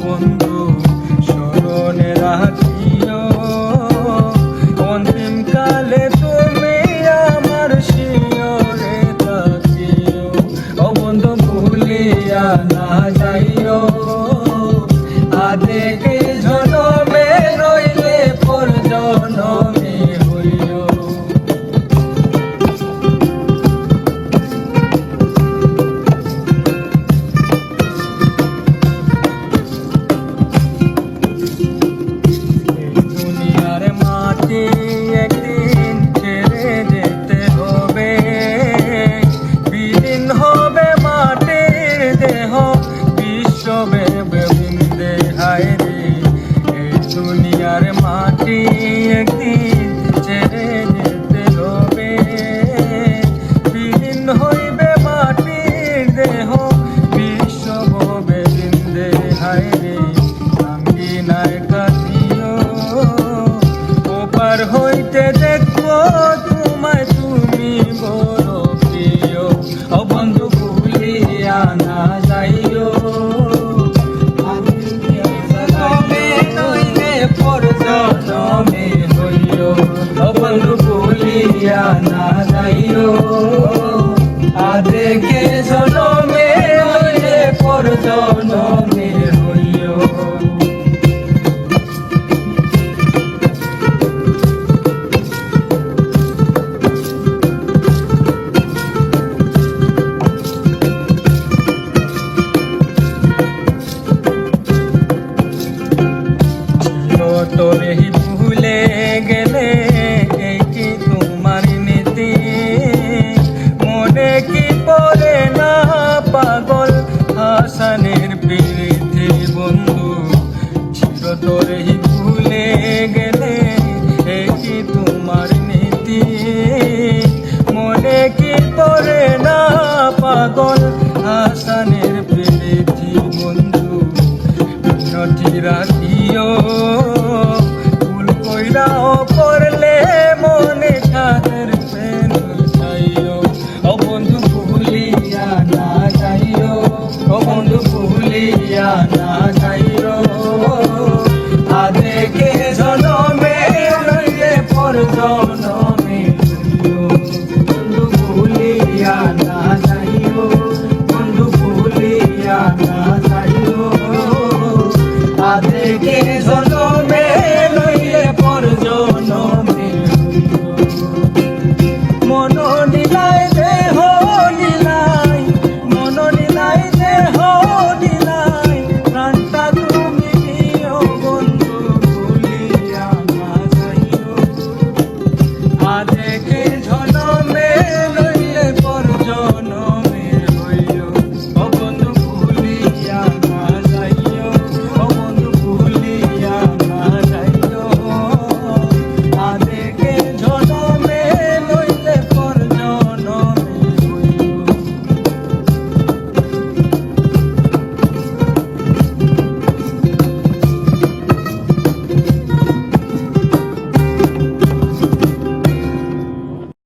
我们 দুনিয়ার মাটি একদিন ছেড়ে যেতে হবে। বিলীন হইবে মাটির দেহ, বিশ্ব হবে জিন্দে হায় আমি নাই কাঁদিও। ওপার হইতে দেখব 저 ভুলে গেলে কি তোমার নীতি? মনে কি করে না পাগল? আসানে